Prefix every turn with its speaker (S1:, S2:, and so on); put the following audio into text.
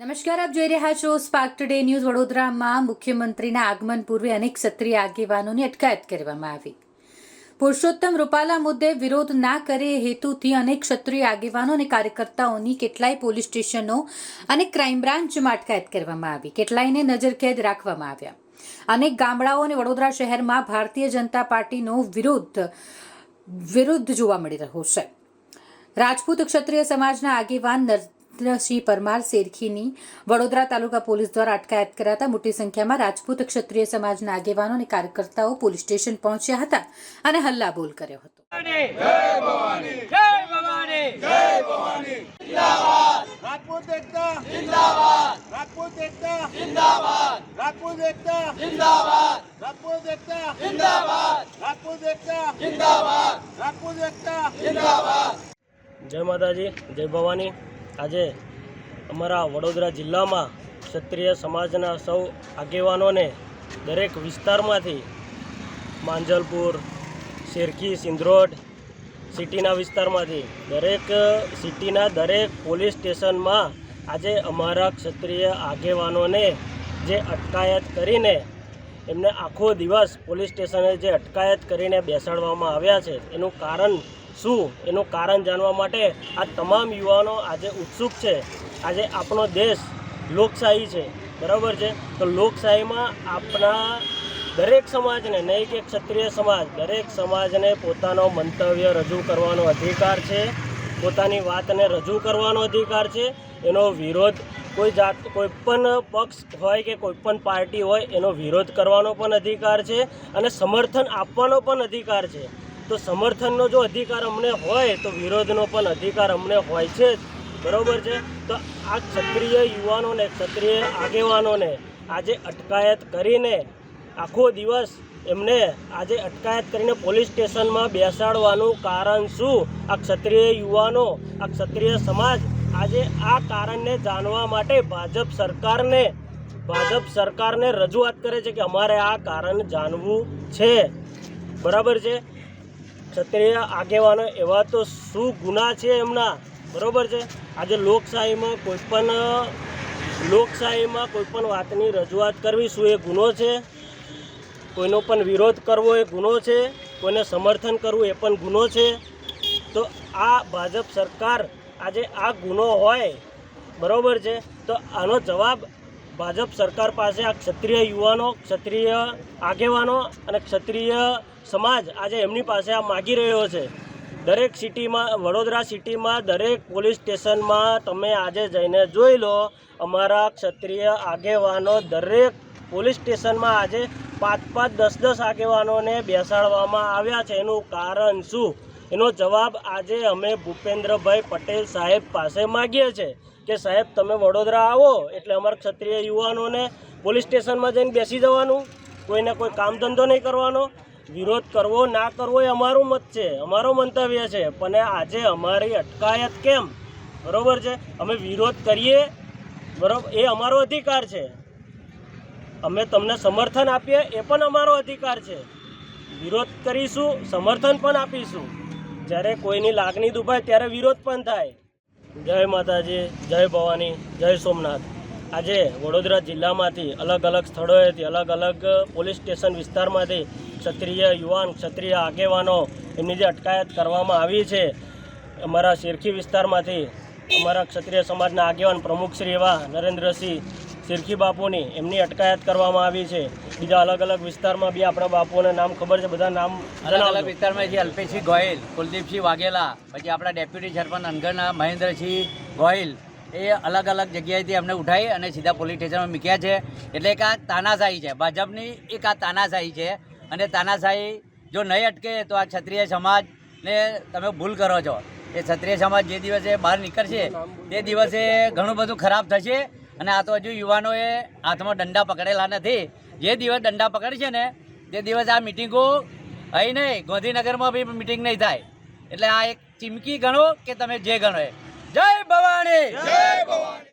S1: નમસ્કાર, આપ જોઈ રહ્યા છો સ્પાર્ક ટુડે ન્યૂઝ વડોદરામાં મુખ્યમંત્રીના આગમન પૂર્વે અનેક ક્ષત્રિય આગેવાનોની અટકાયત કરવામાં આવી. પુરુષોત્તમ રૂપાલા મુદ્દે વિરોધ ના કરે હેતુથી અનેક ક્ષત્રિય આગેવાનો અને કાર્યકર્તાઓની કેટલાય પોલીસ સ્ટેશનો અને ક્રાઇમ બ્રાન્ચમાં અટકાયત કરવામાં આવી. કેટલાયને નજરકેદ રાખવામાં આવ્યા. અનેક ગામડાઓ અને વડોદરા શહેરમાં ભારતીય જનતા પાર્ટીનો વિરોધ વિરુદ્ધ જોવા મળી રહ્યો છે. રાજપૂત ક્ષત્રિય સમાજના આગેવાન નરેન્દ્રસિંહ પરમાર શેરખીની વડોદરા તાલુકા પોલીસ દ્વારા અટકાયત કરાતા મોટી સંખ્યામાં રાજપૂત ક્ષત્રિય સમાજના આગેવાનો અને કાર્યકર્તાઓ પોલીસ સ્ટેશન પહોંચ્યા હતા અને હલ્લાબોલ કર્યો હતો.
S2: જય
S3: માતાજી, જય ભવાની. આજે અમારા વડોદરા જિલ્લામાં ક્ષત્રિય સમાજના સૌ આગેવાનોને દરેક વિસ્તારમાંથી માંજલપુર, શેરખી, સિંધરોડ સિટીના વિસ્તારમાંથી દરેક સિટીના દરેક પોલીસ સ્ટેશનમાં આજે અમારા ક્ષત્રિય આગેવાનોને જે અટકાયત કરીને એમને આખો દિવસ પોલીસ સ્ટેશને જે અટકાયત કરીને બેસાડવામાં આવ્યા છે, એનું કારણ શું? એનું કારણ જાણવા માટે આ તમામ યુવાનો આજે ઉત્સુક છે. આજે આપણો દેશ લોકશાહી છે. બરાબર છે? તો લોકશાહીમાં આપણા દરેક સમાજને નહીં કે ક્ષત્રિય સમાજ, દરેક સમાજને પોતાનો મંતવ્ય રજૂ કરવાનો અધિકાર છે. પોતાની વાતને રજૂ કરવાનો અધિકાર છે. એનો વિરોધ કોઈ જાત, કોઈ પણ પક્ષ હોય કે કોઈ પણ પાર્ટી હોય, એનો વિરોધ કરવાનો પણ અધિકાર છે અને સમર્થન આપવાનો પણ અધિકાર છે. તો સમર્થનનો જો અધિકાર અમને હોય તો વિરોધનો પણ અધિકાર અમને હોય છે જ. બરાબર છે? તો આ ક્ષત્રિય યુવાનોને, ક્ષત્રિય આગેવાનોને આજે અટકાયત કરીને આખો દિવસ એમને આજે અટકાયત કરીને પોલીસ સ્ટેશનમાં બેસાડવાનું કારણ શું? આ ક્ષત્રિય યુવાનો, આ ક્ષત્રિય સમાજ આજે આ કારણને જાણવા માટે ભાજપ સરકારને ભાજપ સરકારને રજૂઆત કરે છે કે અમારે આ કારણ જાણવું છે. બરાબર છે? ક્ષત્રિય આગેવાનો એવા તો શું ગુના છે એમના. બરાબર છે? આજે લોકશાહીમાં કોઈ પણ લોકશાહીમાં કોઈ પણ વાતની રજૂઆત કરવી શું એ ગુનો છે? કોઈનો પણ વિરોધ કરવો એ ગુનો છે? કોઈને સમર્થન કરવું એ પણ ગુનો છે? તો આ ભાજપ સરકાર આજે આ ગુનો હોય, બરાબર છે? તો આનો જવાબ ભાજપ સરકાર પાસે આ ક્ષત્રિય યુવાનો, ક્ષત્રિય આગેવાનો અને ક્ષત્રિય સમાજ આજે એમની પાસે આ માગી રહ્યો છે. દરેક સિટીમાં, વડોદરા સિટીમાં, દરેક પોલીસ સ્ટેશનમાં તમે આજે જઈને જોઈ લો, અમારા ક્ષત્રિય આગેવાનો દરેક પોલીસ સ્ટેશનમાં આજે પાંચ પાંચ દસ દસ આગેવાનોને બેસાડવામાં આવ્યા છે. એનું કારણ શું? એનો જવાબ આજે અમે ભૂપેન્દ્રભાઈ પટેલ સાહેબ પાસે માગીએ છીએ કે સાહેબ, તમે વડોદરા આવો એટલે અમારા ક્ષત્રિય યુવાનોને પોલીસ સ્ટેશનમાં જઈને બેસી જવાનું, કોઈને કોઈ કામ ધંધો નહીં કરવાનો. વિરોધ કરવો ના કરવો એ અમારું મત છે, અમારો મંતવ્ય છે, પણ આજે અમારી અટકાયત કેમ? બરોબર છે? અમે વિરોધ કરીએ, બરોબર? એ અમારો અધિકાર છે. અમે તમને સમર્થન આપીએ એ પણ અમારો અધિકાર છે. વિરોધ કરીશું, સમર્થન પણ આપીશું. જ્યારે કોઈની લાગણી દુભાય ત્યારે વિરોધ પણ થાય. જય માતાજી, જય ભવાની, જય સોમનાથ. આજે વડોદરા જિલ્લામાંથી અલગ અલગ સ્થળોએથી અલગ અલગ પોલીસ સ્ટેશન વિસ્તારમાંથી ક્ષત્રિય યુવાન, ક્ષત્રિય આગેવાનો એમની જે અટકાયત કરવામાં આવી છે. અમારા શેરખી વિસ્તારમાંથી અમારા ક્ષત્રિય સમાજના આગેવાન પ્રમુખ શ્રી એવા નરેન્દ્રસિંહ શેરખી બાપુની એમની અટકાયત કરવામાં આવી છે. બીજા અલગ અલગ વિસ્તારમાં બી આપણા બાપુના નામ ખબર છે બધા નામ
S4: અલગ અલગ વિસ્તારમાં છે અલ્પેશસિંહ ગોહિલ કુલદીપસિંહ વાઘેલા પછી આપણા ડેપ્યુટી સરપંચ અનગરના મહેન્દ્રસિંહ ગોહિલ. એ અલગ અલગ જગ્યાએથી અમને ઉઠાવી અને સીધા પોલીસ સ્ટેશનમાં મૂક્યા છે. એટલે એક આ તાનાશાહી છે. ભાજપની એક આ તાનાશાહી છે. અને તાનાશાહી જો નહીં અટકે તો આ ક્ષત્રિય સમાજને તમે ભૂલ કરો છો. એ ક્ષત્રિય સમાજ જે દિવસે બહાર નીકળશે તે દિવસે ઘણું બધું ખરાબ થશે. અને આ તો હજુ યુવાનોએ હાથમાં દંડા પકડેલા નથી. જે દિવસ દંડા પકડશે ને, તે દિવસ આ મિટિંગો અહીં નહીં. ગાંધીનગરમાં બી મિટિંગ નહીં થાય. એટલે આ એક ચીમકી ગણો કે તમે જે ગણો એ. જય ભવાની
S2: જય ભવાની